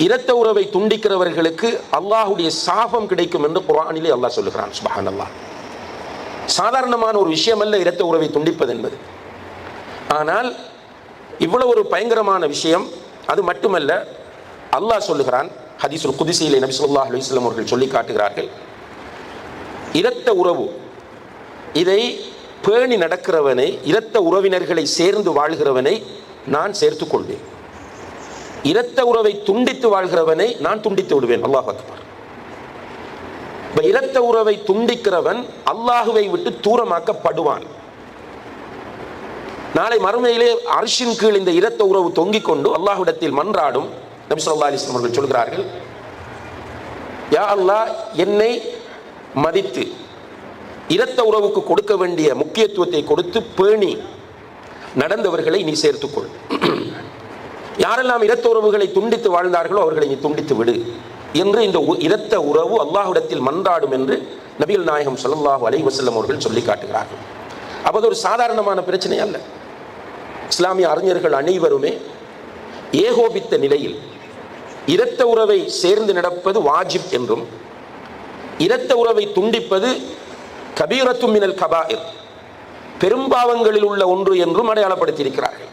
இரத்த உறவை துண்டிக்கிறவர்களுக்கு அல்லாஹுடைய சாபம் கிடைக்கும் என்று குரானிலே அல்லாஹ் சொல்லுகிறான் சுபஹான் அல்லாஹ் சாதாரணமான ஒரு விஷயம் அல்ல இரத்த உறவை துண்டிப்பது என்பது. ஆனால் இவ்வளவு ஒரு பயங்கரமான விஷயம் அது மட்டுமல்ல அல்லாஹ் சொல்லுகிறான் ஹதீசுல் குதிசையிலே நபி சொல்லா அலைஹி அவர்கள் சொல்லி காட்டுகிறார்கள் இரத்த உறவு இதை பேணி நடக்கிறவனை இரத்த உறவினர்களை சேர்ந்து வாழ்கிறவனை நான் சேர்த்துக்கொள்வேன் இரத்த உறவை துண்டித்து வாழ்கிறவனை நான் துண்டித்து விடுவேன். அல்லாஹ் அக்பர். இப்ப இரத்த உறவை துண்டிக்கிறவன் அல்லாஹுவை விட்டு தூரமாக்கப்படுவான். நாளை மறுமையிலே அரிசின் கீழ் இந்த இரத்த உறவு தொங்கிக் கொண்டு அல்லாஹ்விடத்தில் மன்றாடும் நபி ஸல்லல்லாஹு அலைஹி அவர்கள் சொல்கிறார்கள் யா அல்லாஹ் என்னை மதித்து இரத்த உறவுக்கு கொடுக்க வேண்டிய முக்கியத்துவத்தை கொடுத்து பேணி நடந்தவர்களை நீ சேர்த்துக்கொள். யாரெல்லாம் இரத்த உறவுகளை துண்டித்து வாழ்ந்தார்களோ அவர்களை நீ துண்டித்து விடு என்று இந்த உ- இரத்த உறவு அல்லாஹுடத்தில் மன்றாடும் என்று நபிகள் நாயகம் ஸல்லல்லாஹு அலை வசல்லம் அவர்கள் சொல்லி காட்டுகிறார்கள். அப்போ அது ஒரு சாதாரணமான பிரச்சனை அல்ல. இஸ்லாமிய அறிஞர்கள் அனைவருமே ஏகோபித்த நிலையில் இரத்த உறவை சேர்ந்து நடப்பது வாஜிப் என்றும் இரத்த உறவை துண்டிப்பது கபீரத்து மினல் கபாயிர் பெரும்பாவங்களில் உள்ள ஒன்று என்றும் அடையாளப்படுத்தியிருக்கிறார்கள்.